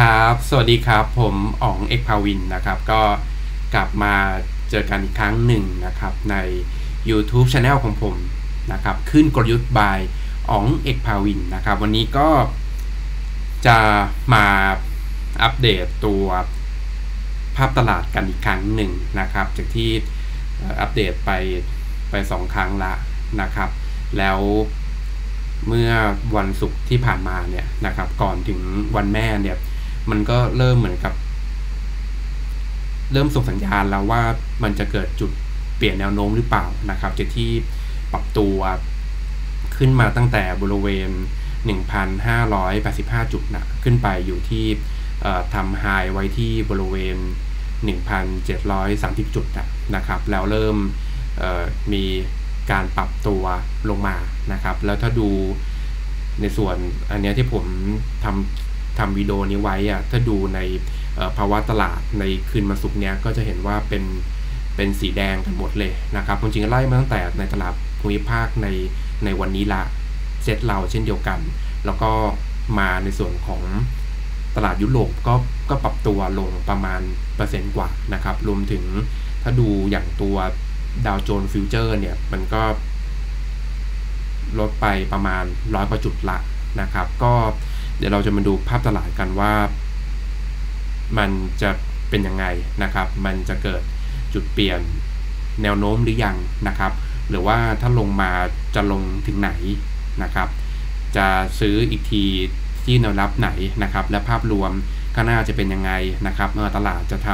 ครับ สวัสดีครับ ผมอ๋องเอกภาวินนะครับ ก็กลับมาเจอกันอีกครั้งหนึ่งนะครับ ใน YouTube Channel ของผมนะครับ ขึ้นกลยุทธ์บายอ๋องเอกภาวินนะครับ วันนี้ก็จะมาอัปเดตตัวภาพตลาดกันอีกครั้งหนึ่งนะครับ จากที่อัปเดตไปไปสองครั้งละนะครับ แล้วเมื่อวันศุกร์ที่ผ่านมาเนี่ยนะครับ ก่อนถึงวันแม่เนี่ย มันก็เริ่มเหมือนกับ เริ่มส่งสัญญาณแล้วว่ามันจะเกิดจุดเปลี่ยนแนวโน้มหรือเปล่านะครับจากที่ปรับตัวขึ้นมาตั้งแต่บริเวณ 1,585 จุดนะขึ้นไปอยู่ที่ทำไฮไว้ที่บริเวณ 1,730 จุดนะครับ แล้วเริ่มมีการปรับตัวลงมานะครับ แล้วถ้าดูในส่วนอันนี้ที่ผมทำ ทำวิดีโอนี้ไว้อะถ้าดูในภาวะตลาดในคืนมาสุกเนี้ยก็จะเห็นว่าเป็นเป็นสีแดงกันหมดเลยนะครับจริงๆไล่มาตั้งแต่ในตลาดภูมิภาคในในวันนี้ละเซตเราเช่นเดียวกัน แล้วก็มาในส่วนของตลาดยุโรปก็ก็ปรับตัวลงประมาณเปอร์เซ็นต์กว่านะครับ รวมถึงถ้าดูอย่างตัวดาวโจนส์ฟิวเจอร์เนี่ย มันก็ลดไปประมาณร้อยกว่าจุดละนะครับ ก็ เดี๋ยวเราจะมาดูภาพตลาดกันว่า มันจะเป็นยังไงนะครับ มันจะเกิดจุดเปลี่ยนแนวโน้มหรือยังนะครับ หรือว่าถ้าลงมาจะลงถึงไหนนะครับ จะซื้ออีกทีที่แนวรับไหนนะครับ และภาพรวมข้างหน้าจะเป็นยังไงนะครับเมื่อตลาดจะท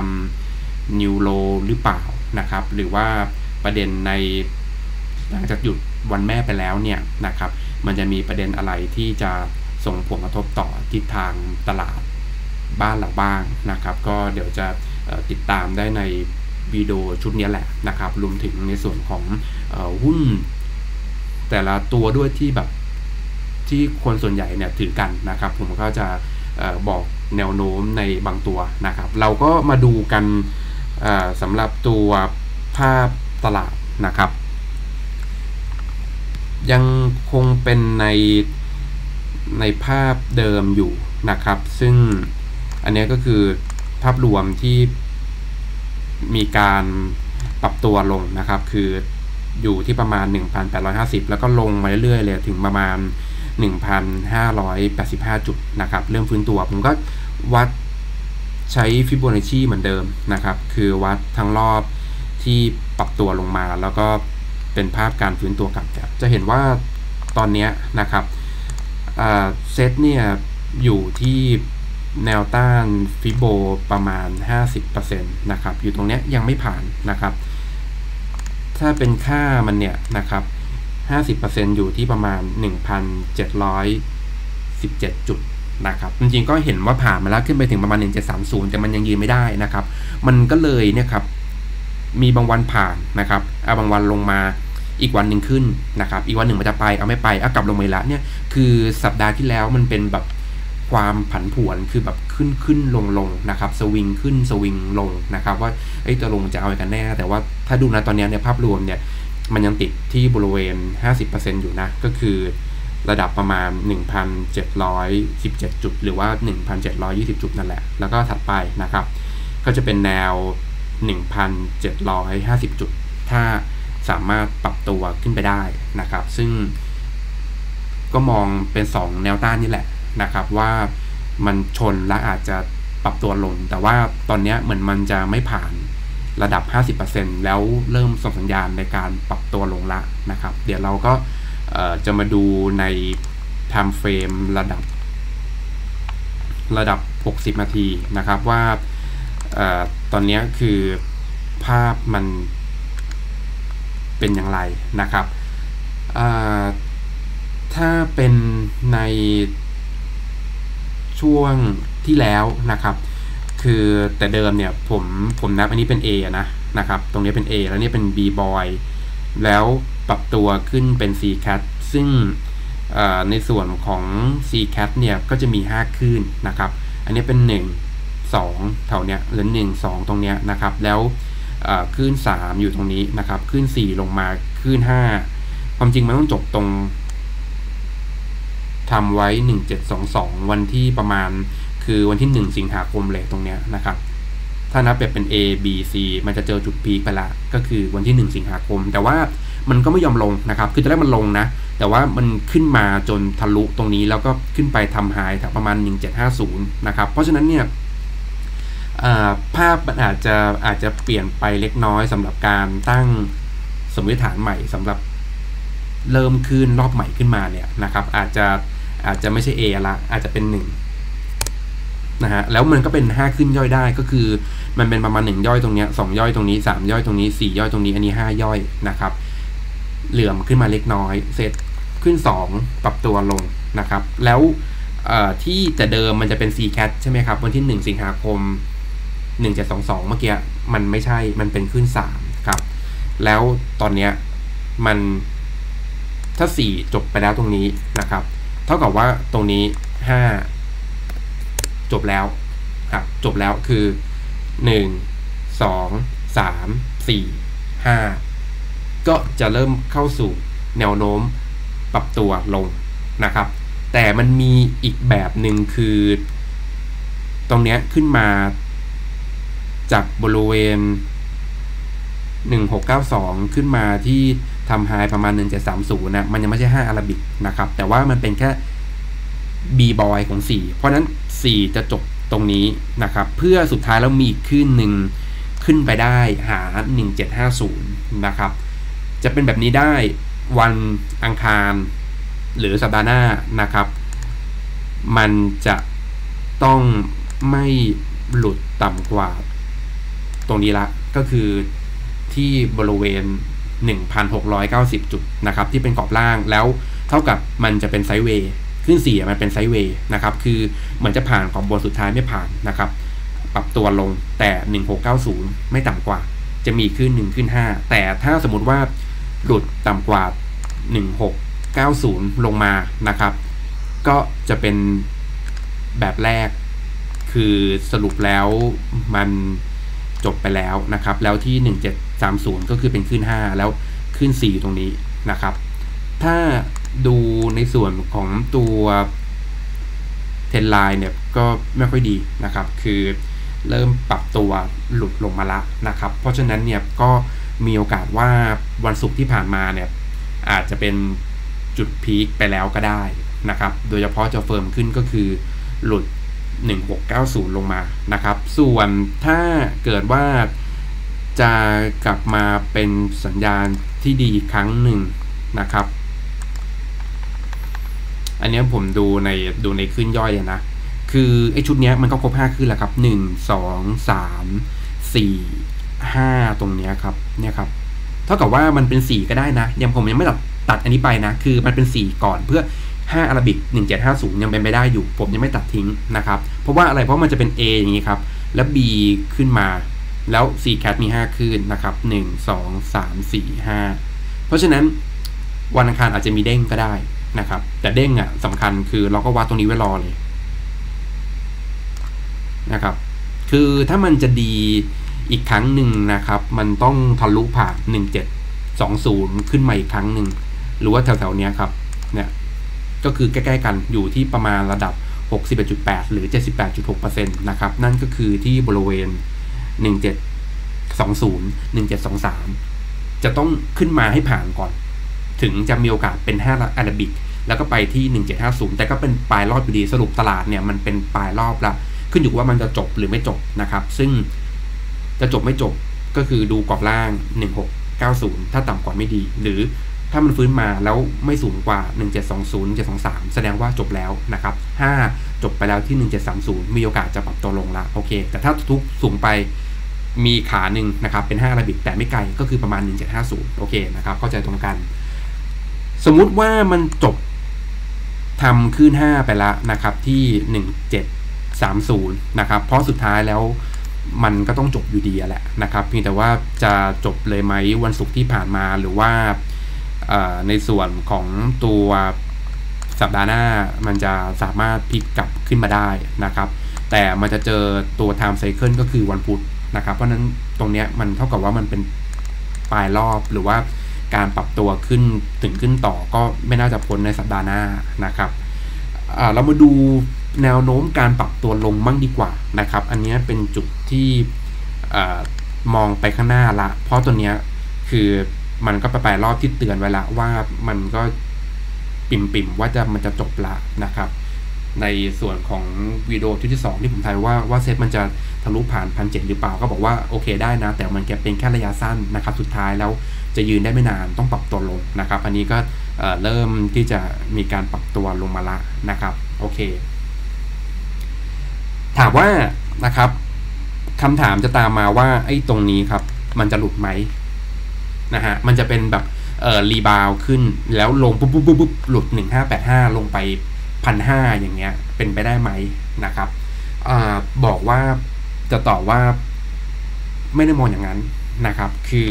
ำนิวโลหรือเปล่านะครับ หรือว่าประเด็นในหลังจากหยุดวันแม่ไปแล้วเนี่ยนะครับ มันจะมีประเด็นอะไรที่จะ ส่งผลกระทบต่อทิศทางตลาดบ้านเราบ้างนะครับ ก็เดี๋ยวจะติดตามได้ในวิดีโอชุดนี้แหละนะครับ รวมถึงในส่วนของหุ้น แต่ละตัวด้วยที่แบบที่คนส่วนใหญ่เนี่ยถือกันนะครับ ผมก็จะบอกแนวโน้มในบางตัวนะครับ เราก็มาดูกันสำหรับตัวภาพตลาดนะครับ ยังคงเป็นใน ในภาพเดิมอยู่นะครับ ซึ่งอันนี้ก็คือภาพรวมที่มีการปรับตัวลงนะครับ คืออยู่ที่ประมาณ 1,850 แล้วก็ลงมาเรื่อยๆเลยถึงประมาณ 1,585 จุดนะครับ เริ่มฟื้นตัวผมก็วัดใช้ฟิโบนัชชีเหมือนเดิมนะครับ คือวัดทั้งรอบที่ปรับตัวลงมา แล้วก็เป็นภาพการฟื้นตัวกลับจะเห็นว่าตอนนี้นะครับ เซตเนี่ย อยู่ที่แนวต้านฟิโบประมาณ 50%นะครับ อยู่ตรงนี้ยังไม่ผ่านนะครับ ถ้าเป็นค่ามันเนี่ยนะครับ 50%อยู่ที่ประมาณ 1,717 จุดนะครับ จริงๆก็เห็นว่าผ่านมาแล้วขึ้นไปถึงประมาณ 1730 แต่มันยังยืนไม่ได้นะครับ มันก็เลยเนี่ยครับ มีบางวันผ่านนะครับเอาบางวันลงมา อีกวันหนึ่งขึ้นนะครับ อีกวันหนึ่งมันจะไปเอาไม่ไปเอากลับลงมาละเนี่ยคือสัปดาห์ที่แล้วมันเป็นแบบความผันผวนคือแบบขึ้นขึ้นลงลงนะครับ สวิงขึ้นสวิงลงนะครับ ว่าไอ้จะลงจะเอากันแน่ แต่ว่าถ้าดูนะตอนนี้ในภาพรวมเนี่ยมันยังติดที่บริเวณ 50%อยู่นะ ก็คือระดับประมาณ 1,717 จุด หรือว่า 1,720 จุดนั่นแหละ แล้วก็ถัดไปนะครับ ก็จะเป็นแนว 1,750 จุด ถ้า สามารถปรับตัวขึ้นไปได้นะครับ ซึ่งก็มองเป็น 2 แนวต้านนี่แหละนะครับ ว่ามันชนและอาจจะปรับตัวลง แต่ว่าตอนนี้เหมือนมันจะไม่ผ่านระดับ 50%แล้วเริ่มส่งสัญญาณในการปรับตัวลงละนะครับ เดี๋ยวเราก็จะมาดูใน time frame ระดับ ระดับ 60 นาทีนะครับว่าอตอนนี้คือภาพมัน เป็นอย่างไรนะครับ ถ้าเป็นในช่วงที่แล้วนะครับ คือแต่เดิมเนี่ยผมผมนับอันนี้เป็น A นะนะครับ ตรงนี้เป็น A แล้วนี่เป็น B boy แล้วปรับตัวขึ้นเป็น C cat ซึ่งในส่วนของ C cat เนี่ยก็จะมี 5 คลื่นนะครับ อันนี้เป็น 1 2 แถวเนี้ยหรือ 1 2 ตรงเนี้ยนะครับ แล้ว คลื่น 3 อยู่ตรงนี้นะครับคลื่น 4 ลงมาคลื่น 5 ความจริงมันต้องจบตรงทำไว้ 1722 วันที่ประมาณคือวันที่ 1 สิงหาคมเลยตรงเนี้ยนะครับ ถ้านับแบบเป็น A B C มันจะเจอจุดพีคไปละก็คือวันที่ 1 สิงหาคม แต่ว่ามันก็ไม่ยอมลงนะครับ คือตอนแรกมันลงนะ แต่ว่ามันขึ้นมาจนทะลุตรงนี้แล้วก็ขึ้นไปทำไฮแถวประมาณ 1750 นะครับ เพราะฉะนั้นเนี่ย ภาพมันอาจจะอาจจะเปลี่ยนไปเล็กน้อยสำหรับการตั้งสมมติฐานใหม่สำหรับเริ่มขึ้นรอบใหม่ขึ้นมาเนี่ยนะครับ อาจจะอาจจะไม่ใช่ A ละอาจจะเป็น1นะฮะแล้วมันก็เป็น 5 ขึ้นย่อยได้ก็คือ มันเป็นประมาณ1ย่อยตรงนี้2ย่อยตรงนี้ 3 ย่อยตรงนี้ 4 ย่อยตรงนี้อันนี้ 5 ย่อยนะครับ เหลื่อมขึ้นมาเล็กน้อย เสร็จขึ้น 2 ปรับตัวลงนะครับ แล้วที่แต่เดิมมันจะเป็น C cat ใช่ไหมครับวันที่ 1 สิงหาคม 1722 เมื่อกี้มันไม่ใช่มันเป็นขึ้น 3 ครับ แล้วตอนเนี้ยมันถ้า 4 จบไปแล้วตรงนี้นะครับ เท่ากับว่าตรงนี้ 5 จบแล้วครับจบแล้วคือ 1 2 3 4 5 ก็จะเริ่มเข้าสู่แนวโน้มปรับตัวลงนะครับ แต่มันมีอีกแบบหนึ่งคือ ตรงนี้ขึ้นมา จากบริเวณ 1692 ขึ้นมาที่ทำไฮประมาณ 1730นะมันยังไม่ใช่ 5 อาราบิกนะครับ แต่ว่ามันเป็นแค่ B บอยของ 4 เพราะนั้น 4 จะจบตรงนี้นะครับ เพื่อสุดท้ายแล้วมีขึ้นหนึ่งขึ้นไปได้หา 1750 นะครับ จะเป็นแบบนี้ได้วันอังคาร หรือสัปดาห์หน้านะครับ มันจะต้องไม่หลุดต่ำกว่า ตรงนี้ละก็คือที่บริเวณ 1,690 จุดนะครับที่เป็นกรอบล่างแล้วเท่ากับมันจะเป็นไซด์เวย์ขึ้น4มันเป็นไซด์เวย์นะครับคือเหมือนจะผ่านกรอบบนสุดท้ายไม่ผ่านนะครับปรับตัวลงแต่ 1690 ไม่ต่ำกว่า จะมีขึ้น 1 ขึ้น 5 แต่ถ้าสมมติว่าหลุดต่ำกว่า 1690 ลงมานะครับ ก็จะเป็นแบบแรกคือสรุปแล้วมัน จบไปแล้วนะครับ แล้วที่ 1730 ก็คือเป็นขึ้น 5 แล้วขึ้น 4 ตรงนี้นะครับ ถ้าดูในส่วนของตัวเทนไลน์เนี่ยก็ไม่ค่อยดีนะครับ คือเริ่มปรับตัวหลุดลงมาละนะครับ เพราะฉะนั้นเนี่ยก็มีโอกาสว่าวันศุกร์ที่ผ่านมาเนี่ยอาจจะเป็นจุดพีคไปแล้วก็ได้นะครับ โดยเฉพาะจะเฟิร์มขึ้นก็คือหลุด 1690 ลงมานะครับ ส่วนถ้าเกิดว่าจะกลับมาเป็นสัญญาณที่ดีครั้งหนึ่งนะครับ อันนี้ผมดูในดูในขึ้นย่อยนะ คือไอชุดนี้มันก็ครบ5ขึ้นแล้วครับ 1 2 3 4 5 ตรงนี้ครับ เนี่ยครับ เท่ากับว่ามันเป็น 4 ก็ได้นะ ยังผมยังไม่ตัดตัดอันนี้ไปนะ คือมันเป็น 4 ก่อนเพื่อ 5อาราบิก1750 ยังเป็นไปได้อยู่ ผมยังไม่ตัดทิ้งนะครับ เพราะว่าอะไรเพราะมันจะเป็น A อย่างนี้ครับ แล้ว B ขึ้นมา แล้ว C cat มี 5 ขึ้นนะครับ 1 2 3 4 5 เพราะฉะนั้นวันอังคารอาจจะมีเด้งก็ได้นะครับ แต่เด้งอะสำคัญคือเราก็วัดตรงนี้ไว้รอเลยนะครับ คือถ้ามันจะดีอีกครั้งหนึ่งนะครับ มันต้องทะลุผ่าน 1720 ขึ้นมาอีกครั้งหนึ่ง หรือว่าแถวๆนี้ครับ เนี่ย ก็คือใกล้ๆกันอยู่ที่ประมาณระดับ 61.8 หรือ 78.6%นะครับ นั่นก็คือที่บริเวณ 1720 1723 จะต้องขึ้นมาให้ผ่านก่อน ถึงจะมีโอกาสเป็น 5 อาราบิก แล้วก็ไปที่ 1750 แต่ก็เป็นปลายรอบอยู่ดีสรุปตลาดเนี่ย มันเป็นปลายรอบละ ขึ้นอยู่ว่ามันจะจบหรือไม่จบนะครับ ซึ่งจะจบไม่จบก็คือดูกรอบล่าง 1690 ถ้าต่ำกว่าไม่ดี หรือ ถ้ามันฟื้นมาแล้วไม่สูงกว่า 1720 1723 แสดงว่าจบแล้วนะครับ 5 จบไปแล้วที่ 1730 มีโอกาสจะปรับตัวลงละโอเค แต่ถ้าทุกสูงไปมีขาหนึ่งนะครับ เป็น5ระบิกแต่ไม่ไกลก็คือประมาณ 1750 โอเคนะครับ เข้าใจตรงกัน สมมุติว่ามันจบทำขึ้น 5 ไปแล้วนะครับที่ 1730 นะครับ เพราะสุดท้ายแล้วมันก็ต้องจบอยู่ดีแหละนะครับเพียงแต่ว่าจะจบเลยไหมวันศุกร์ที่ผ่านมาหรือว่า ในส่วนของตัวสัปดาห์หน้ามันจะสามารถพลิกกลับขึ้นมาได้นะครับ แต่มันจะเจอตัว time cycle ก็คือวันพุธนะครับ เพราะนั้นตรงนี้มันเท่ากับว่ามันเป็นปลายรอบหรือว่าการปรับตัวขึ้นถึงขึ้นต่อก็ไม่น่าจะพ้นในสัปดาห์หน้านะครับเรามาดูแนวโน้มการปรับตัวลงมั่งดีกว่านะครับ อันนี้เป็นจุดที่มองไปข้างหน้าละ เพราะตัวเนี้ยคือ มันก็ไปไปรอบที่เตือนไว้ละว่ามันก็ปิ่มๆว่าจะมันจะจบละนะครับ ในส่วนของวิดีโอที่ที่2ที่ผมถ่ายว่าว่าเซตมันจะทะลุผ่านพันเจ็ดหรือเปล่าก็บอกว่าโอเคได้นะ แต่มันแค่เป็นแค่ระยะสั้นนะครับ สุดท้ายแล้วจะยืนได้ไม่นานต้องปรับตัวลงนะครับ อันนี้ก็เริ่มที่จะมีการปรับตัวลงมาละนะครับโอเค ถามว่านะครับคำถามจะตามมาว่าไอ้ตรงนี้ครับ มันจะหลุดไหม นะฮะ มันจะเป็นแบบเอ่อรีบาวขึ้นแล้วลงปุ๊บปุ๊บปุ๊บหลุดหนึ่งห้าแปดห้าลงไปพันห้าอย่างเงี้ย เป็นไปได้ไหมนะครับอบอกว่าจะตอบว่าไม่ได้มองอย่างนั้นนะครับ คือ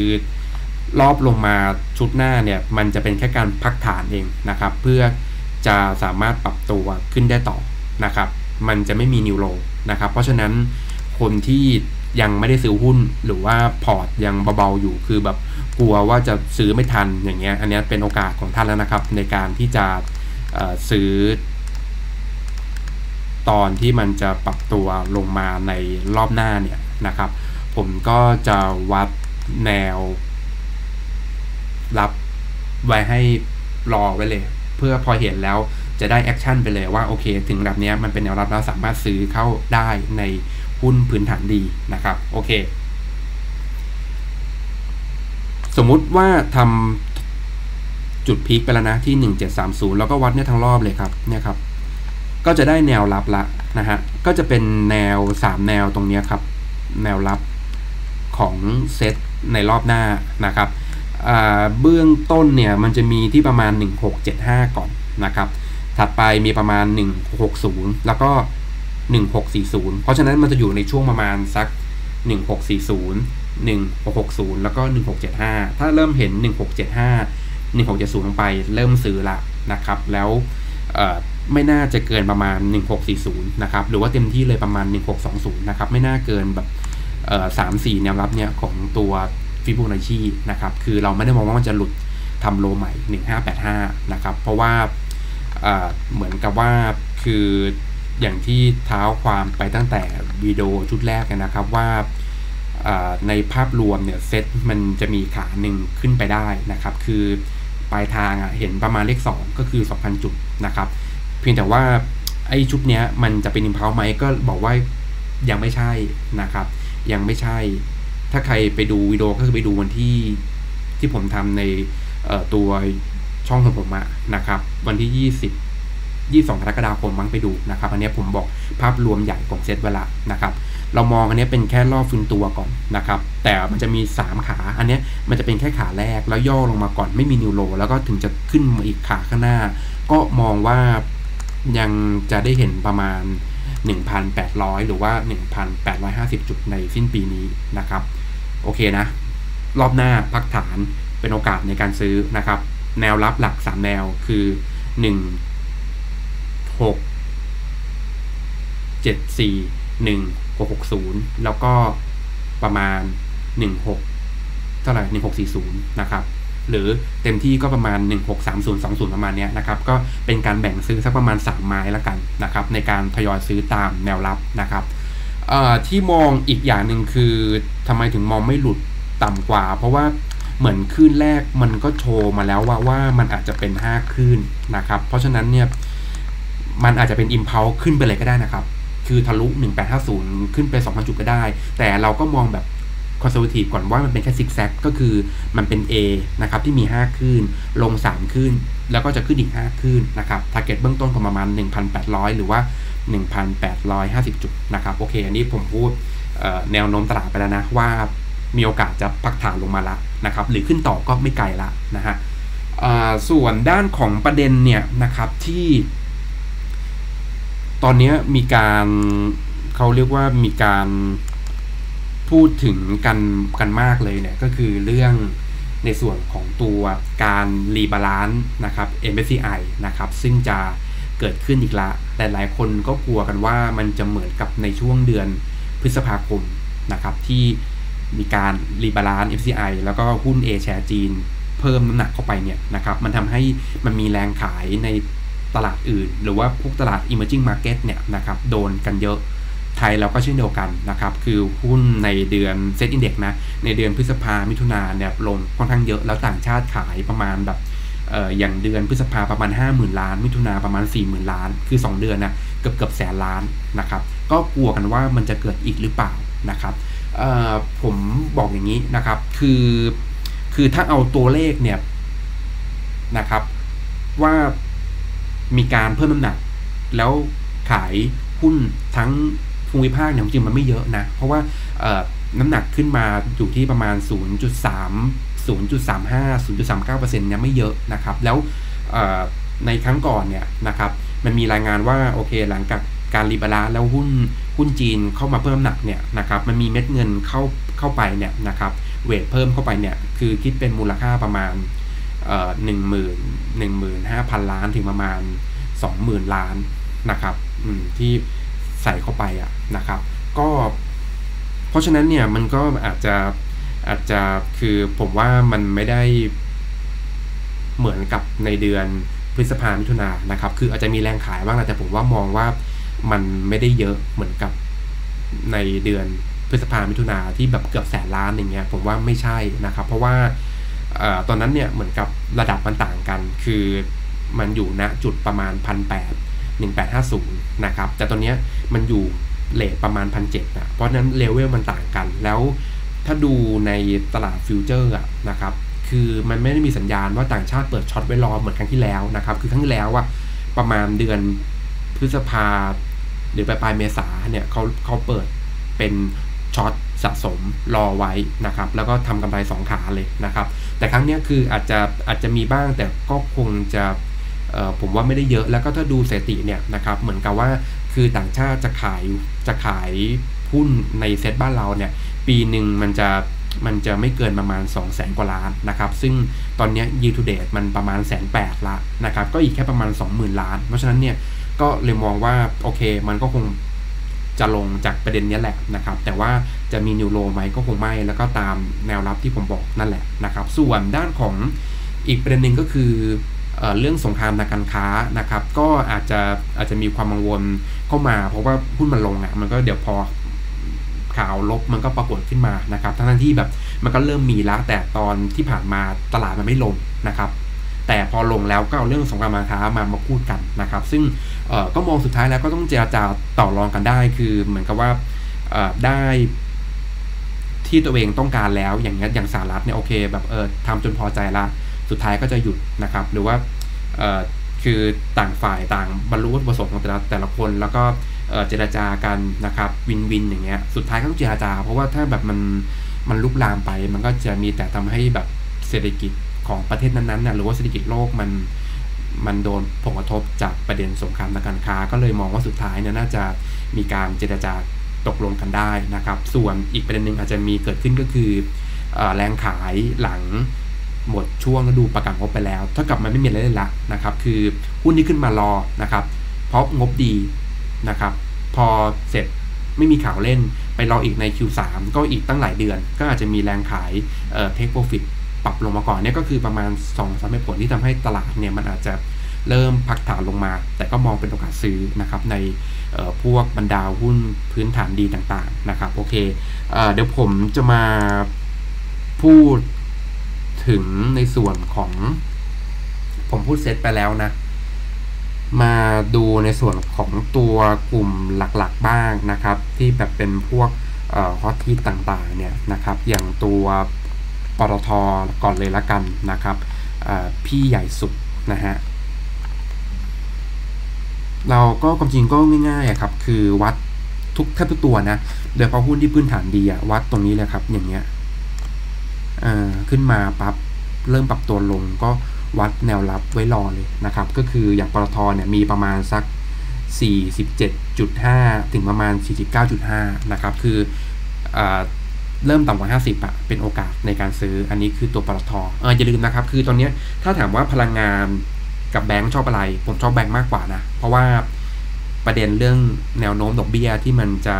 รอบลงมาชุดหน้าเนี่ย มันจะเป็นแค่การพักฐานเองนะครับ เพื่อจะสามารถปรับตัวขึ้นได้ต่อนะครับ มันจะไม่มีนิวโรนะครับ เพราะฉะนั้นคนที่ ยังไม่ได้ซื้อหุ้นหรือว่าพอร์ตยังเบาๆอยู่คือแบบกลัวว่าจะซื้อไม่ทันอย่างเงี้ยอันนี้เป็นโอกาสของท่านแล้วนะครับ ในการที่จะซื้อ ตอนที่มันจะปรับตัวลงมาในรอบหน้าเนี่ยนะครับ ผมก็จะวัดแนว รับไว้ให้รอไว้เลย เพื่อพอเห็นแล้วจะได้แอคชั่นไปเลยว่าโอเค ถึงแบบนี้มันเป็นแนวรับแล้วสามารถซื้อเข้าได้ใน หุ้นพื้นฐานดีนะครับโอเค สมมุติว่าทำจุดพีคไปแล้วนะที่ 1730 แล้วก็วัดเนี่ยทั้งรอบเลยครับเนี่ยครับ ก็จะได้แนวรับละนะฮะก็จะเป็นแนว 3 แนวตรงนี้ครับ แนวรับของเซตในรอบหน้านะครับเบื้องต้นเนี่ยมันจะมีที่ประมาณ 1675 ก่อนนะครับ ถัดไปมีประมาณ 160แล้วก็ 1640 เพราะฉะนั้นมันจะอยู่ในช่วงประมาณสัก 1640 1660 แล้วก็ 1675 ถ้าเริ่มเห็น 1675 1670 ลงไปเริ่มซื้อละนะครับ แล้วไม่น่าจะเกินประมาณ 1640 นะครับ หรือว่าเต็มที่เลยประมาณ 1620 นะครับ ไม่น่าเกินแบบสามสี่แนวรับเนี่ยของตัวฟิโบนัชชีนะครับ คือเราไม่ได้มองว่ามันจะหลุดทำโลใหม่ 1585 นะครับ เพราะว่าเหมือนกับว่าคือ อย่างที่เท้าความไปตั้งแต่วิดีโอชุดแรกนะครับว่าในภาพรวมเนี่ยเซตมันจะมีขาหนึ่งขึ้นไปได้นะครับ คือปลายทางเห็นประมาณเลข 2 ก็คือ 2,000 จุดนะครับ เพียงแต่ว่าไอ้ชุดเนี้ยมันจะเป็นอิมพาวไหมก็บอกว่ายังไม่ใช่นะครับ ยังไม่ใช่ ถ้าใครไปดูวิดีโอก็คือไปดูวันที่ที่ผมทำในตัวช่องของผมนะครับ วันที่ 20 22กรกฎาคมมั้งไปดูนะครับ อันนี้ผมบอกภาพรวมใหญ่ของเซตเวลานะครับ เรามองอันนี้เป็นแค่รอบฟื้นตัวก่อนนะครับ แต่มันจะมี 3 ขา อันนี้มันจะเป็นแค่ขาแรกแล้วย่อลงมาก่อนไม่มีนิวโรแล้วก็ถึงจะขึ้นมาอีกขาข้างหน้า ก็มองว่ายังจะได้เห็นประมาณ 1,800 หรือว่า 1,850 จุดในสิ้นปีนี้นะครับ โอเคนะ รอบหน้าพักฐานเป็นโอกาสในการซื้อนะครับ แนวรับหลัก 3 แนวคือ 1 หกเจ็ดสี่หนึ่งหกหกศูนย์แล้วก็ประมาณหนึ่งหกเท่าไหร่หนึ่งหกสี่ศูนย์นะครับ หรือเต็มที่ก็ประมาณ 163020 ประมาณนี้นะครับ ก็เป็นการแบ่งซื้อสักประมาณ 3 ไม้ละกันนะครับ ในการทยอยซื้อตามแนวรับนะครับที่มองอีกอย่างหนึ่งคือทำไมถึงมองไม่หลุดต่ำกว่า เพราะว่าเหมือนคลื่นแรกมันก็โชว์มาแล้วว่าว่ามันอาจจะเป็น 5 คลื่นนะครับ เพราะฉะนั้นเนี่ย มันอาจจะเป็น impulse ขึ้นไปเลยก็ได้นะครับ คือทะลุ 1850 ขึ้นไป 2,000 จุดก็ได้ แต่เราก็มองแบบ conservative ก่อนว่ามันเป็นแค่ซิกแซกก็คือมันเป็น A นะครับที่มี 5 ขึ้น ลง 3 ขึ้น แล้วก็จะขึ้นอีก 5 ขึ้นนะครับ target เบื้องต้นประมาณ 1,800 หรือว่า 1,850 จุดนะครับโอเค อันนี้ผมพูดแนวโน้มตลาดไปแล้วนะ ว่ามีโอกาสจะพักฐานลงมาละนะครับ หรือขึ้นต่อก็ไม่ไกลละนะฮะส่วนด้านของประเด็นเนี่ยนะครับที่ ตอนนี้มีการเขาเรียกว่ามีการพูดถึงกันกันมากเลยเนี่ยก็คือเรื่องในส่วนของตัวการรีบาลานซ์นะครับ MSCI นะครับ ซึ่งจะเกิดขึ้นอีกละแต่หลายคนก็กลัวกันว่ามันจะเหมือนกับในช่วงเดือนพฤษภาคมนะครับที่มีการรีบาลานซ์ MSCI แล้วก็หุ้น A แชร์จีน เพิ่มน้ำหนักเข้าไปเนี่ยนะครับ มันทำให้มันมีแรงขายใน ตลาดอื่น หรือว่าพวกตลาด emerging market เนี่ยนะครับโดนกันเยอะไทยเราก็เช่นเดียวกันนะครับ คือหุ้นในเดือนเซ็ตอินเด็กนะ ในเดือนพฤษภามิถุนาเนี่ยลงค่อนข้างเยอะ แล้วต่างชาติขายประมาณแบบเอออย่างเดือนพฤษภาประมาณ 50,000 ล้าน มิถุนาประมาณ 40,000 ล้าน คือ 2 เดือนนะเกือบเกือบแสนล้านนะครับ ก็กลัวกันว่ามันจะเกิดอีกหรือเปล่านะครับผมบอกอย่างนี้นะครับ คือ คือถ้าเอาตัวเลขเนี่ยนะครับ ว่า มีการเพิ่มน้ำหนัก แล้วขายหุ้นทั้งภูมิภาคเนี่ยจริงมันไม่เยอะนะ เพราะว่าน้ำหนักขึ้นมาอยู่ที่ประมาณ 0.3 0.35 0.39%เนี่ยไม่เยอะนะครับ แล้วในครั้งก่อนเนี่ยนะครับ มันมีรายงานว่าโอเคหลังจากการรีบาลานแล้วหุ้นหุ้นจีนเข้ามาเพิ่มน้ำหนักเนี่ยนะครับ มันมีเม็ดเงินเข้าเข้าไปเนี่ยนะครับ เวทเพิ่มเข้าไปเนี่ย คือคิดเป็นมูลค่าประมาณ หนึ่งหมื่นหนึ่งหมื่นห้าพันล้านถึงประมาณสองหมื่นล้านนะครับที่ใส่เข้าไปอะนะครับ ก็ เพราะฉะนั้นเนี่ยมันก็อาจจะอาจจะคือผมว่ามันไม่ได้เหมือนกับในเดือนพฤษภามิถุนานะครับ คืออาจจะมีแรงขายบ้างแต่ผมว่ามองว่ามันไม่ได้เยอะเหมือนกับในเดือนพฤษภามิถุนาที่แบบเกือบแสนล้านอย่างเงี้ยผมว่าไม่ใช่นะครับ เพราะว่า ตอนนั้นเนี่ยเหมือนกับระดับมันต่างกัน คือมันอยู่ณจุดประมาณพันแปด1850 นะครับ แต่ตอนนี้มันอยู่เลทประมาณ 1,700นะเพราะนั้นเลเวลมันต่างกัน แล้วถ้าดูในตลาดฟิวเจอร์อะนะครับ คือมันไม่ได้มีสัญญาณว่าต่างชาติเปิดช็อตไว้รอเหมือนครั้งที่แล้วนะครับ คือครั้งที่แล้วว่าประมาณเดือนพฤษภาหรือปลายปลายเมษาเนี่ยเขาเขาเปิดเป็นช็อตสะสมรอไว้นะครับ แล้วก็ทำกำไร2ขาเลยนะครับ แต่ครั้งนี้คืออาจจะอาจจะมีบ้างแต่ก็คงจะผมว่าไม่ได้เยอะแล้วก็ถ้าดูสถิติเนี่ยนะครับเหมือนกับว่าคือต่างชาติจะขายจะขายหุ้นในเซ็ตบ้านเราเนี่ยปีหนึ่งมันจะมันจะไม่เกินประมาณ 2 0 0แสนกว่าล้านนะครับ ซึ่งตอนนี้ year to date มันประมาณแสนแปดละนะครับ ก็อีกแค่ประมาณ 20,000 ล้าน เพราะฉะนั้นเนี่ยก็เลยมองว่า โอเค มันก็คง จะลงจากประเด็นนี้แหละนะครับ แต่ว่าจะมีนิวโลไหมก็คงไม่ แล้วก็ตามแนวรับที่ผมบอกนั่นแหละนะครับ ส่วนด้านของอีกประเด็นหนึ่งก็คือเรื่องสงครามทางการค้านะครับ ก็อาจจะอาจจะมีความกังวลเข้ามา เพราะว่าหุ้นมันลงอะมันก็เดี๋ยวพอข่าวลบมันก็ปรากฏขึ้นมานะครับ ทั้งที่แบบมันก็เริ่มมีแล้วแต่ตอนที่ผ่านมาตลาดมันไม่ลงนะครับ แต่พอลงแล้วก็เอาเรื่องสงครามการค้ามามาพูดกันนะครับ ซึ่งก็มองสุดท้ายแล้วก็ต้องเจราจาต่อรองกันได้ คือเหมือนกับว่าได้ที่ตัวเองต้องการแล้วอย่างเงี้ยอย่างสหรัฐเนี่ยโอเคแบบเออทำจนพอใจละสุดท้ายก็จะหยุดนะครับ หรือว่าคือต่างฝ่ายต่างบรรลุวัตถุประสงค์ของแต่ละแต่ละคนแล้วก็เจราจากันนะครับวินวินอย่างเงี้ยสุดท้ายก็ต้องเจราจา เพราะว่าถ้าแบบมันมันลุกลามไป มันก็จะมีแต่ทำให้แบบเศรษฐกิจ ของประเทศนั้นๆนะหรือว่าเศรษฐกิจโลกมันมันโดนผลกระทบจากประเด็นสงครามทางการค้า ก็เลยมองว่าสุดท้ายเนี่ยน่าจะมีการเจรจาตกลงกันได้นะครับ ส่วนอีกประเด็นหนึ่งอาจจะมีเกิดขึ้นก็คือแรงขายหลังหมดช่วงฤดูประกาศงบไปแล้ว ถ้ากลับมาไม่มีอะไรเลยละนะครับ คือหุ้นที่ขึ้นมารอนะครับ เพราะงบดีนะครับ พอเสร็จไม่มีข่าวเล่นไปรออีกใน Q3 ก็อีกตั้งหลายเดือน ก็อาจจะมีแรงขายเอ่อ take profit ปรับลงมาก่อนเนี่ยก็คือประมาณ2อสามเหตุผลที่ทำให้ตลาดเนี่ยมันอาจจะเริ่มพักฐานลงมา แต่ก็มองเป็นโอกาสซื้อนะครับในพวกบรรดาหุ้นพื้นฐานดีต่างๆนะครับโอเคเเดี๋ยวผมจะมาพูดถึงในส่วนของ ผมพูดเซตไปแล้วนะ มาดูในส่วนของตัวกลุ่มหลักๆบ้างนะครับ ที่แบบเป็นพวกฮอตทีต่างๆเนี่ยนะครับ อย่างตัว ปตทก่อนเลยละกันนะครับพี่ใหญ่สุดนะฮะเราก็ความจริงก็ง่ายๆครับ คือวัดทุกแทบทุกตัวนะโดยเฉพาะหุ้นที่พื้นฐานดีอะวัดตรงนี้เลยครับ อย่างเงี้ยขึ้นมาปั๊บเริ่มปรับตัวลงก็วัดแนวรับไว้รอเลยนะครับ ก็คืออย่างปตทเนี่ยมีประมาณสัก 47.5 ถึงประมาณ 49.5 นะครับ คืออ เริ่มต่ำกว่า 50อะเป็นโอกาสในการซื้ออันนี้คือตัวปตทเอออย่าลืมนะครับ คือตอนนี้ถ้าถามว่าพลังงานกับแบงค์ชอบอะไร ผมชอบแบงค์มากกว่านะ เพราะว่าประเด็นเรื่องแนวโน้มดอกเบี้ยที่มันจะ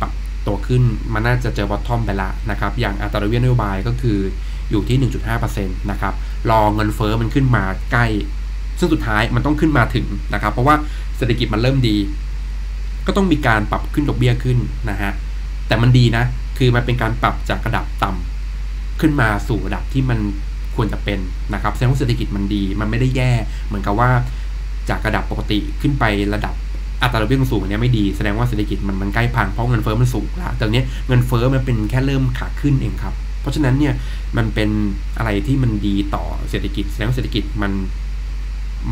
ปรับตัวขึ้น มันน่าจะเจอวอตทอมไปละนะครับ อย่างอัตราดอกเบี้ยนโยบายก็คืออยู่ที่ 1.5%นะครับ รอเงินเฟอ้อมันขึ้นมาใกล้ ซึ่งสุดท้ายมันต้องขึ้นมาถึงนะครับ เพราะว่าเศรษฐกิจมันเริ่มดี ก็ต้องมีการปรับขึ้นดอกเบี้ยขึ้นนะฮะ แต่มันดีนะ คือมันเป็นการปรับจากระดับต่ำขึ้นมาสู่ระดับที่มันควรจะเป็นนะครับแสดงว่าเศรษฐกิจมันดี มันไม่ได้แย่ เหมือนกับว่าจากระดับปกติขึ้นไประดับอัตราดอกเบี้ยสูงอันนี้ไม่ดีแสดงว่าเศรษฐกิจมันมันใกล้พังเพราะเงินเฟ้อมันสูงแล้วแต่เนี้ยเงินเฟ้อมันเป็นแค่เริ่มขาขึ้นเองครับ เพราะฉะนั้นเนี่ยมันเป็นอะไรที่มันดีต่อเศรษฐกิจแสดงว่าเศรษฐกิจมัน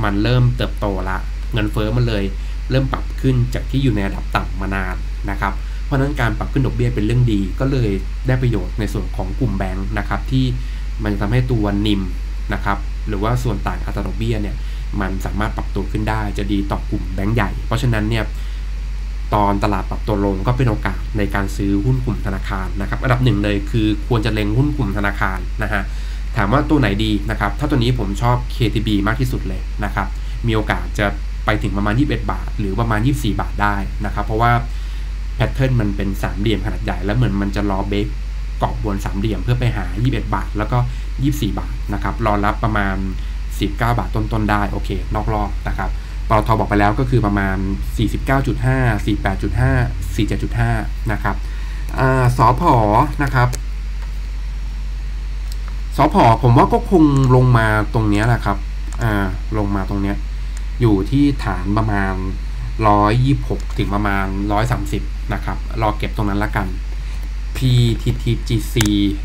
มันเริ่มเติบโตละ เงินเฟ้อมันเลย เริ่มปรับขึ้นจากที่อยู่ในระดับต่ำมานานนะครับ เพราะนั้นการปรับขึ้นดอกเบี้ยเป็นเรื่องดี ก็เลยได้ประโยชน์ในส่วนของกลุ่มแบงค์นะครับที่มันจะทำให้ตัวนิมนะครับหรือว่าส่วนต่างอัตราดอกเบี้ยเนี่ยมันสามารถปรับตัวขึ้นได้จะดีต่อกลุ่มแบงก์ใหญ่ เพราะฉะนั้นเนี่ยตอนตลาดปรับตัวลงก็เป็นโอกาสในการซื้อหุ้นกลุ่มธนาคารนะครับอันดับหนึ่งเลยคือควรจะเล็งหุ้นกลุ่มธนาคารนะฮะถามว่าตัวไหนดีนะครับ ถ้าตัวนี้ผมชอบ KTB มากที่สุดเลยนะครับ มีโอกาสจะไปถึงประมาณ 21 บาท หรือประมาณ 24 บาทได้นะครับ เพราะว่า แพทเทิร์นมันเป็นสามเหลี่ยมขนาดใหญ่แล้วเหมือนมันจะรอเบรกกรอบบนสามเหลี่ยมเพื่อไปหา 21 บาท แล้วก็ 24 บาทนะครับรอรับประมาณ 19 บาทต้นๆได้โอเคนอกรอบนะครับปตทบอกไปแล้วก็คือประมาณ 49.5 48.5 47.5 นะครับสอพอนะครับสอพอผมว่าก็คงลงมาตรงนี้แหละครับลงมาตรงนี้ อยู่ที่ฐานประมาณ 126 ถึงประมาณ 130 นะครับรอเก็บตรงนั้นละกัน PTTGC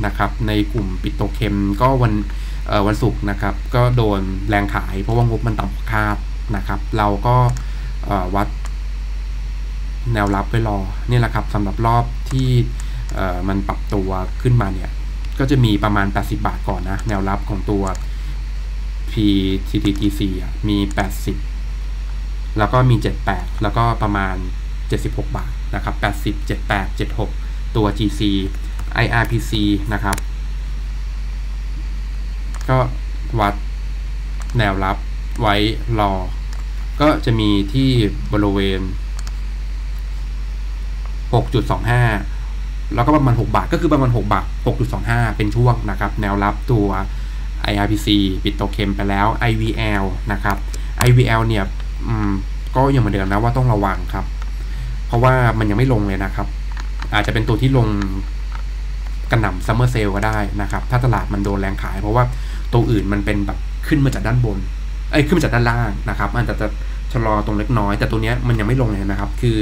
นะครับในกลุ่มปิโตเคมก็วันวันศุกร์นะครับ ก็โดนแรงขายเพราะว่างบมันต่ำกว่าคาดนะครับ เราก็วัดแนวรับไว้รอนี่แหละครับสำหรับรอบที่มันปรับตัวขึ้นมาเนี่ย ก็จะมีประมาณ 80 บาทก่อนนะ แนวรับของตัว PTTGC มี 80 แล้วก็มี 78 แล้วก็ประมาณ 76 บาท นะครับ80 78 76 ตัว GC IRPC นะครับ ก็วัดแนวรับไว้รอ ก็จะมีที่บริเวณ 6.25 แล้วก็ประมาณ 6 บาท ก็คือประมาณ 6 บาท 6.25 เป็นช่วงนะครับ แนวรับตัว IRPC ปิดโตเคมไปแล้ว IVL นะครับ IVL เนี่ยก็ยังเหมือนเดิมนะว่าต้องระวังครับ เพราะว่ามันยังไม่ลงเลยนะครับ อาจจะเป็นตัวที่ลงกระหน่ำซัมเมอร์เซลก็ได้นะครับ ถ้าตลาดมันโดนแรงขาย เพราะว่าตัวอื่นมันเป็นแบบขึ้นมาจากด้านบนเอ้ขึ้นมาจากด้านล่างนะครับมันจะจะชะลอตรงเล็กน้อย แต่ตัวเนี้ยมันยังไม่ลงเลยนะครับ คือ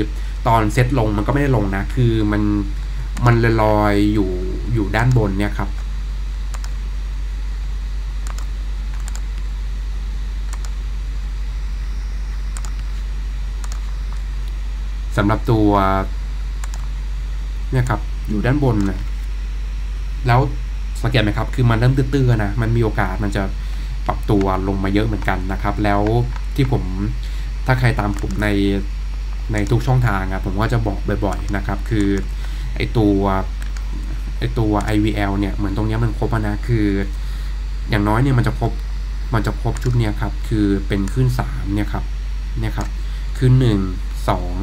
ตอนเซ็ตลงมันก็ไม่ได้ลงนะ คือมันมันลอยอยู่อยู่ด้านบนเนี่ยครับ สำหรับตัวเนี่ยครับอยู่ด้านบนนะแล้วสังเกตไหมครับ คือมันเริ่มตื้อๆนะ มันมีโอกาสมันจะปรับตัวลงมาเยอะเหมือนกันนะครับ แล้วที่ผมถ้าใครตามผมในในทุกช่องทางอะผมก็จะบอกบ่อยๆนะครับ คือไอตัวไอตัว IVL เนี่ยเหมือนตรงนี้มันครบนะคือ อย่างน้อยเนี่ยมันจะครบมันจะครบชุดเนี่ยครับ คือเป็นขึ้นสามเนี่ยครับเนี่ยครับขึ้นหนึ่งสอง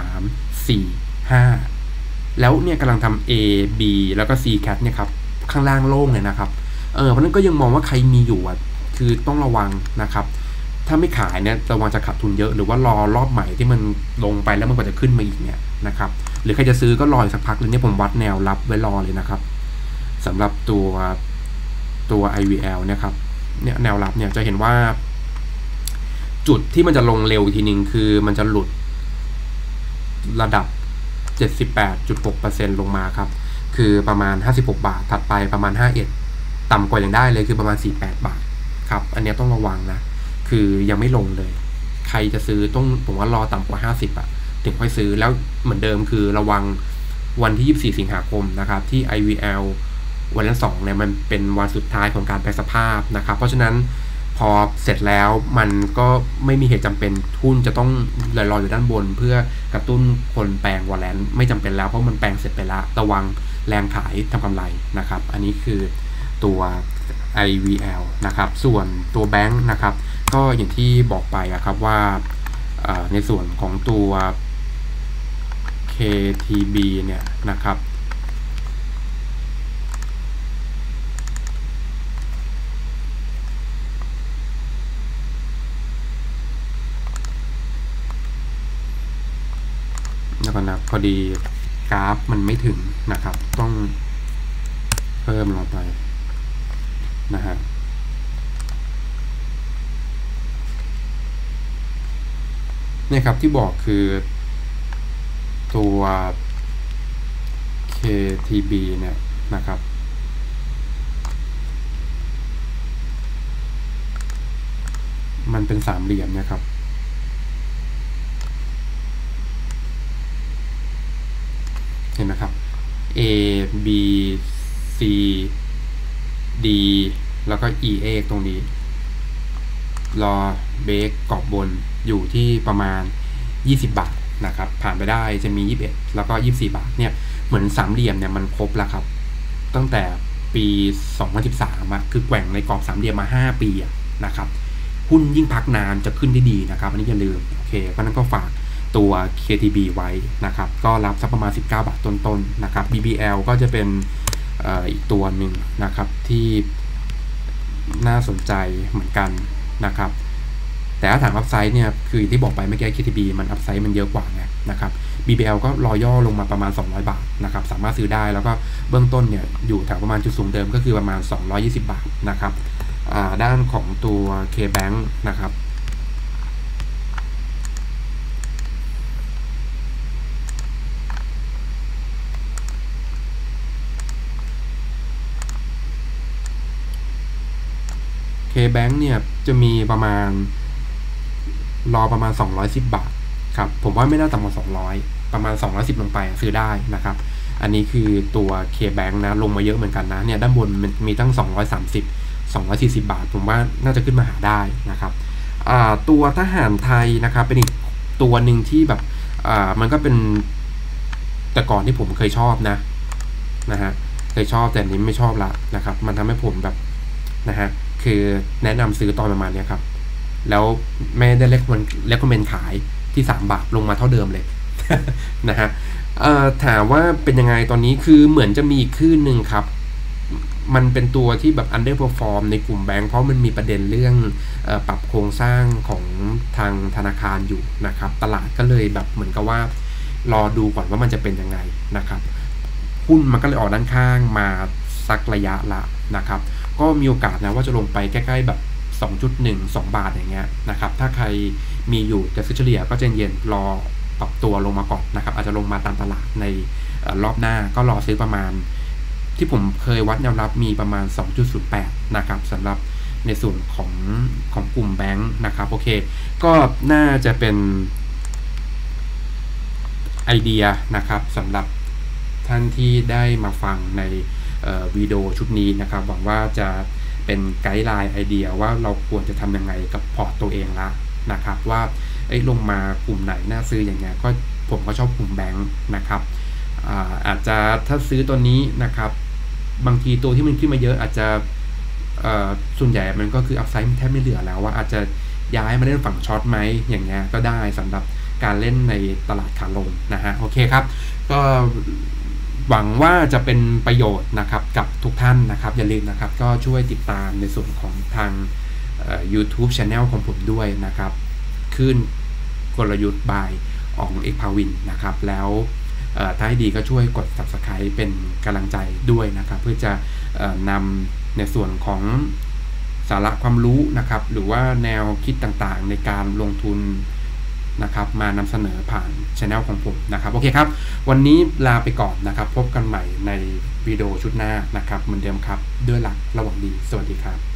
ามสี่ห้าแล้วเนี่ยกำลังทำ A B แล้วก็ C cat เนี่ยครับ ข้างล่างโล่งเลยนะครับ เออเพราะนั้นก็ยังมองว่าใครมีอยู่อะคือต้องระวังนะครับ ถ้าไม่ขายเนี่ยระวังจะขาดทุนเยอะ หรือว่ารอรอบใหม่ที่มันลงไปแล้วมันก็จะขึ้นมาอีกเนี่ยนะครับ หรือใครจะซื้อก็รอสักพักเลยเนี่ยผมวัดแนวรับไว้รอเลยนะครับสำหรับตัวตัว IVL นะครับเนี่ยแนวรับเนี่ยจะเห็นว่า จุดที่มันจะลงเร็วทีนึงคือมันจะหลุด ระดับ 78.6%ลงมาครับ คือประมาณ 56 บาท ถัดไปประมาณ 51 ต่ำกว่าอย่างได้เลยคือประมาณ 48 บาทครับ อันนี้ต้องระวังนะ คือยังไม่ลงเลย ใครจะซื้อต้องผมว่ารอต่ำกว่า 50อะถึงค่อยซื้อแล้วเหมือนเดิมคือระวังวันที่ 24 สิงหาคมนะครับ ที่ IVL วันละสองเนี่ยมันเป็นวันสุดท้ายของการแปลสภาพนะครับ เพราะฉะนั้น พอเสร็จแล้วมันก็ไม่มีเหตุจำเป็นทุนจะต้องลอยๆอยู่ด้านบน เพื่อกระตุ้นคนแปลงวอลเลนไม่จำเป็นแล้วเพราะมันแปลงเสร็จไปล้วระวังแรงขายทำกำไรนะครับ อันนี้คือตัว IVL นะครับ ส่วนตัวแบงค์นะครับ ก็อย่างที่บอกไปครับว่าในส่วนของตัว KTB เนี่ยนะครับ ก่อนนะพอ ดีกราฟมันไม่ถึงนะครับ ต้องเพิ่มลงไปนะฮะเนี่ยครับที่บอกคือตัว KTB เนี่ยนะครับ มันเป็นสามเหลี่ยมนะครับ เห็นไหมครับ A B C D แล้วก็ E A ตรงนี้ รอเบรกกรอบบนอยู่ที่ประมาณ 20 บาทนะครับ ผ่านไปได้จะมี 21 แล้วก็ 24 บาทเนี่ย เหมือนสามเหลี่ยมเนี่ยมันครบแล้วครับ ตั้งแต่ปี 2013อะคือแกว่งในกรอบสามเหลี่ยมมา 5 ปีอะนะครับ หุ้นยิ่งพักนานจะขึ้นได้ดีนะครับ อันนี้อย่าลืม โอเคเพราะนั้นก็ฝาก ตัว KTB ไว้นะครับ ก็รับสักประมาณ 19 บาทต้นๆนนะครับ BBL ก็จะเป็นอีกตัวหนึ่งนะครับที่น่าสนใจเหมือนกันนะครับ แต่ถ้าถามอัพไซด์เนี่ยคือที่บอกไปเมื่อกี้ KTB มันอัพไซด์มันเยอะกว่าไงนะครับ BBL ก็รอย่อลงมาประมาณ 200 บาทนะครับ สามารถซื้อได้แล้วก็เบื้องต้นเนี่ยอยู่แถวประมาณจุดสูงเดิมก็คือประมาณ 220 บาทนะครับด้านของตัว KBank นะครับ KBank เนี่ยจะมีประมาณ รอประมาณ 210 บาทครับ ผมว่าไม่น่าต่ำกว่า 200 ประมาณ 210 ลงไปซื้อได้นะครับ อันนี้คือตัว KBank นะ ลงมาเยอะเหมือนกันนะ เนี่ยด้านบนมันมีตั้ง 230 240 บาท ผมว่าน่าจะขึ้นมาหาได้นะครับ ตัวทหารไทยนะครับ เป็นอีกตัวหนึ่งที่แบบมันก็เป็นแต่ก่อนที่ผมเคยชอบนะนะฮะเคยชอบแต่นี้ไม่ชอบละนะครับ มันทำให้ผมแบบนะฮะ คือแนะนำซื้อตอนประมาณนี้ครับ แล้วไม่ได้เล็กมันเล็กคอมเมนขายที่ 3 บาทลงมาเท่าเดิมเลยนะฮะถามว่าเป็นยังไงตอนนี้คือเหมือนจะมีคลื่นหนึ่งครับ มันเป็นตัวที่แบบ underperform ในกลุ่มแบงค์เพราะมันมีประเด็นเรื่องอปรับโครงสร้างของทางธนาคารอยู่นะครับ ตลาดก็เลยแบบเหมือนกับว่ารอดูก่อนว่ามันจะเป็นยังไงนะครับหุ้นมันก็เลยออกด้านข้างมาสักระยะละนะครับ ก็มีโอกาสนะว่าจะลงไปใกล้ๆแบบ 2.1 2 บาทอย่างเงี้ยนะครับ ถ้าใครมีอยู่จะซื้อเฉลี่ยก็จเย็นรอปรับตัวลงมาก่อนนะครับ อาจจะลงมาตามตลาดในรอบหน้าก็รอซื้อประมาณ ที่ผมเคยวัดแนวรับมีประมาณ 2.08 นะครับสำหรับในส่วนของของกลุ่มแบงค์นะครับโอเค ก็น่าจะเป็นไอเดียนะครับสำหรับท่านที่ได้มาฟังใน วิดีโอชุดนี้นะครับ หวังว่าจะเป็นไกด์ไลน์ไอเดียว่าเราควรจะทำยังไงกับพอร์ตตัวเองละนะครับ ว่าไอ้ลงมากลุ่มไหนน่าซื้ออย่างเงี้ยก็ผมก็ชอบกลุ่มแบงค์นะครับอาอาจจะถ้าซื้อตัวนี้นะครับ บางทีตัวที่มันขึ้นมาเยอะอาจจะส่วนใหญ่มันก็คืออัพไซด์แทบไม่เหลือแล้วว่าอาจจะย้ายมาเล่นฝั่งช็อตไหมอย่างเงี้ยก็ได้สำหรับการเล่นในตลาดขาลงนะฮะโอเคครับ ก็ หวังว่าจะเป็นประโยชน์นะครับกับทุกท่านนะครับ อย่าลืมนะครับ ก็ช่วยติดตามในส่วนของทาง YouTube Channel ของผมด้วยนะครับ ขึ้นกลยุทธ์บายอองเอกพาวินนะครับ แล้วถ้าให้ดีก็ช่วยกด Subscribe เป็นกำลังใจด้วยนะครับ เพื่อจะนำในส่วนของสาระความรู้นะครับ หรือว่าแนวคิดต่างๆ ในการลงทุน นะครับมานำเสนอผ่านช anel ของผมนะครับโอเคครับ วันนี้ลาไปก่อนนะครับ พบกันใหม่ในวิดีโอชุดหน้านะครับเหมือนเดิมครับ ด้วยหลักระหว่างดี สวัสดีครับ